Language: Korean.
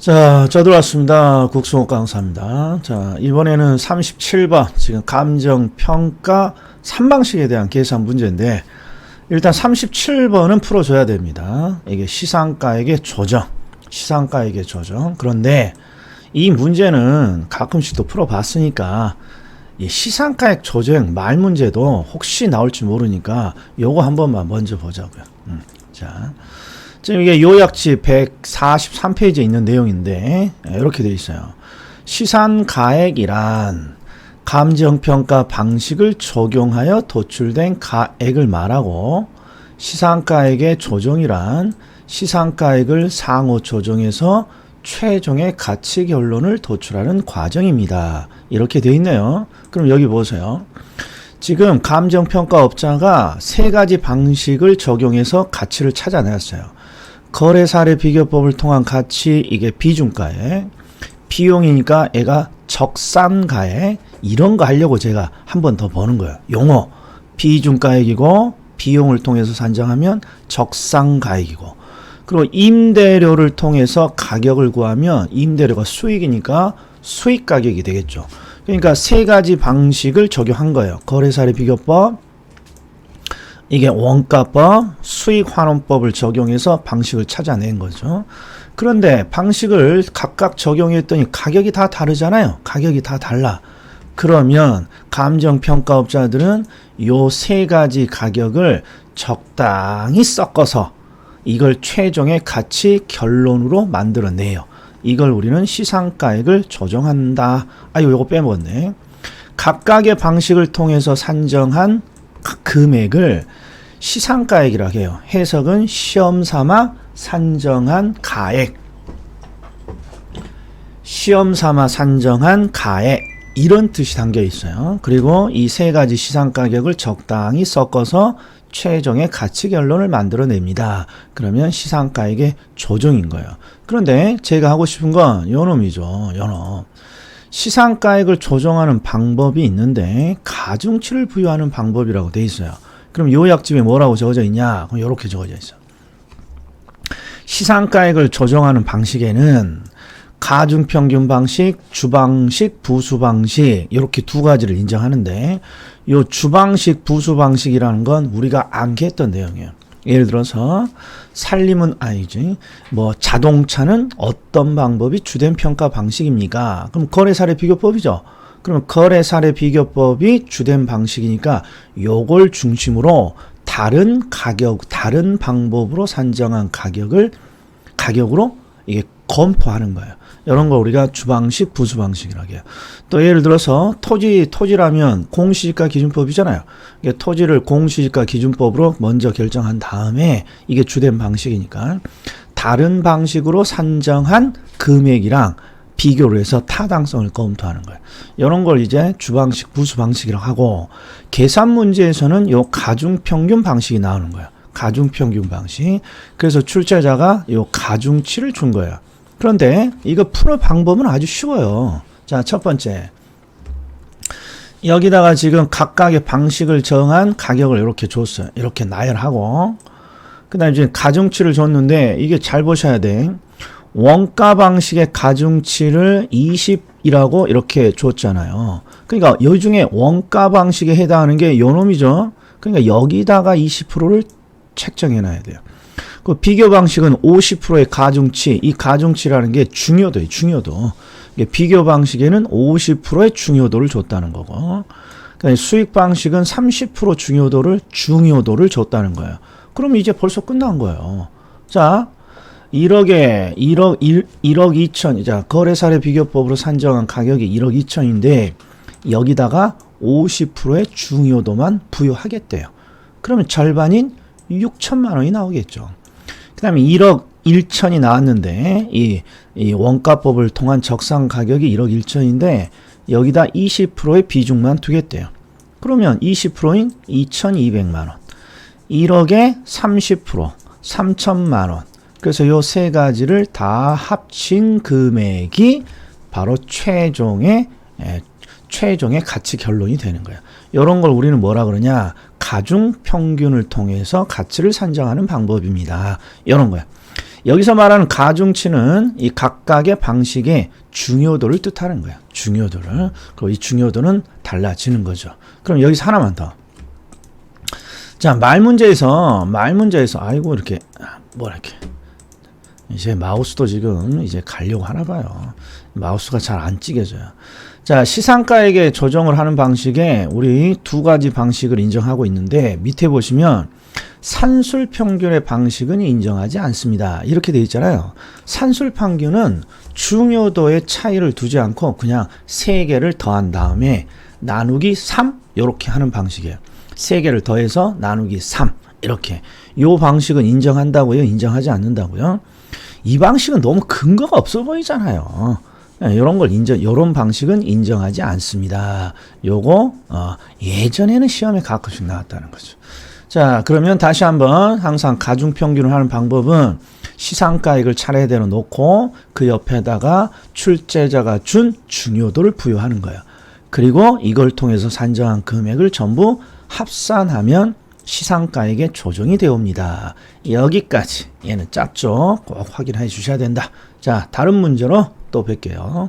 자, 저 들어왔습니다. 국수호 강사입니다. 자, 이번에는 37번, 지금 감정평가 3방식에 대한 계산 문제인데, 일단 37번은 풀어줘야 됩니다. 이게 시상가액의 조정, 시상가액의 조정. 그런데 이 문제는 가끔씩 또 풀어봤으니까, 이 시상가액 조정 말 문제도 혹시 나올지 모르니까 요거 한 번만 먼저 보자고요. 음, 자. 지금 이게 요약지 143페이지에 있는 내용인데 예, 이렇게 되어 있어요. 시산 가액이란 감정평가 방식을 적용하여 도출된 가액을 말하고 시상가액의 조정이란 시상가액을 상호 조정해서 최종의 가치 결론을 도출하는 과정입니다. 이렇게 되어 있네요. 그럼 여기 보세요. 지금 감정평가업자가 세 가지 방식을 적용해서 가치를 찾아냈어요. 거래 사례 비교법을 통한 가치 이게 비중가액, 비용이니까 애가 적산가액 이런 거 하려고 제가 한 번 더 보는 거예요. 용어 비중가액이고 비용을 통해서 산정하면 적산가액이고 그리고 임대료를 통해서 가격을 구하면 임대료가 수익이니까 수익 가격이 되겠죠. 그러니까 세 가지 방식을 적용한 거예요. 거래 사례 비교법 이게 원가법, 수익환원법을 적용해서 방식을 찾아낸 거죠. 그런데 방식을 각각 적용했더니 가격이 다 다르잖아요. 가격이 다 달라. 그러면 감정평가업자들은 요 세 가지 가격을 적당히 섞어서 이걸 최종의 가치 결론으로 만들어내요. 이걸 우리는 시상가액을 조정한다. 아, 요거 빼먹었네. 각각의 방식을 통해서 산정한 금액을 시상가액이라고 해요. 해석은 시험 삼아 산정한 가액. 시험 삼아 산정한 가액. 이런 뜻이 담겨 있어요. 그리고 이 세 가지 시상 가격을 적당히 섞어서 최종의 가치 결론을 만들어냅니다. 그러면 시상가액의 조정인 거예요. 그런데 제가 하고 싶은 건 요놈이죠. 요놈. 시상가액을 조정하는 방법이 있는데 가중치를 부여하는 방법이라고 돼 있어요. 그럼 요 약집에 뭐라고 적어져 있냐? 그럼 이렇게 적어져 있어. 시상가액을 조정하는 방식에는 가중평균 방식, 주방식, 부수방식 이렇게 두 가지를 인정하는데 요 주방식, 부수방식이라는 건 우리가 암기했던 내용이에요. 예를 들어서 살림은 아니지 뭐 자동차는 어떤 방법이 주된 평가 방식입니까? 그럼 거래 사례 비교법이죠. 그러면 거래 사례 비교법이 주된 방식이니까 요걸 중심으로 다른 가격, 다른 방법으로 산정한 가격을 가격으로 이게 검토하는 거예요. 이런 걸 우리가 주방식, 부수방식이라고 해요. 또 예를 들어서 토지, 토지라면 공시지가 기준법이잖아요. 이게 토지를 공시지가 기준법으로 먼저 결정한 다음에 이게 주된 방식이니까 다른 방식으로 산정한 금액이랑 비교를 해서 타당성을 검토하는 거예요. 이런 걸 이제 주방식, 부수 방식이라고 하고 계산 문제에서는 요 가중 평균 방식이 나오는 거예요. 가중 평균 방식. 그래서 출제자가 요 가중치를 준 거예요. 그런데 이거 푸는 방법은 아주 쉬워요. 자, 첫 번째. 여기다가 지금 각각의 방식을 정한 가격을 이렇게 줬어요. 이렇게 나열하고. 그 다음에 이제 가중치를 줬는데 이게 잘 보셔야 돼. 원가 방식의 가중치를 20이라고 이렇게 줬잖아요. 그러니까 여 중에 원가 방식에 해당하는 게 요놈이죠. 그러니까 여기다가 20%를 책정해 놔야 돼요. 그 비교 방식은 50%의 가중치, 이 가중치라는 게 중요도예요, 중요도. 비교 방식에는 50%의 중요도를 줬다는 거고. 그러니까 수익 방식은 30% 중요도를, 중요도를 줬다는 거예요. 그럼 이제 벌써 끝난 거예요. 자, 1억에 1억 1, 1억 2천 자 거래 사례 비교법으로 산정한 가격이 1억 2천인데 여기다가 50%의 중요도만 부여하겠대요. 그러면 절반인 6천만 원이 나오겠죠. 그 다음에 1억 1천이 나왔는데 이, 이 원가법을 통한 적상 가격이 1억 1천인데 여기다 20%의 비중만 두겠대요. 그러면 20%인 2,200만 원. 1억에 30% 3천만 원. 그래서 요 세 가지를 다 합친 금액이 바로 최종의 에, 최종의 가치 결론이 되는 거예요. 이런 걸 우리는 뭐라 그러냐? 가중 평균을 통해서 가치를 산정하는 방법입니다. 이런 거야. 여기서 말하는 가중치는 이 각각의 방식의 중요도를 뜻하는 거야. 중요도를. 그리고 이 중요도는 달라지는 거죠. 그럼 여기서 하나만 더. 자, 말 문제에서, 말 문제에서, 아이고, 이렇게, 이렇게. 이제 마우스도 지금 이제 가려고 하나 봐요. 마우스가 잘 안 찌개져요. 자, 시상가에게 조정을 하는 방식에 우리 두 가지 방식을 인정하고 있는데 밑에 보시면 산술 평균의 방식은 인정하지 않습니다. 이렇게 돼 있잖아요. 산술 평균은 중요도의 차이를 두지 않고 그냥 세 개를 더한 다음에 나누기 3 이렇게 하는 방식이에요. 세 개를 더해서 나누기 3 이렇게. 요 방식은 인정한다고요? 인정하지 않는다고요? 이 방식은 너무 근거가 없어 보이잖아요. 이런 걸 인정, 이런 방식은 인정하지 않습니다. 요거 어, 예전에는 시험에 가끔씩 나왔다는 거죠. 자, 그러면 다시 한번 항상 가중 평균을 하는 방법은 시상가액을 차례대로 놓고 그 옆에다가 출제자가 준 중요도를 부여하는 거예요. 그리고 이걸 통해서 산정한 금액을 전부 합산하면 시상가액에 조정이 되옵니다. 여기까지 얘는 짧죠? 꼭 확인해 주셔야 된다. 자, 다른 문제로 또 뵐게요.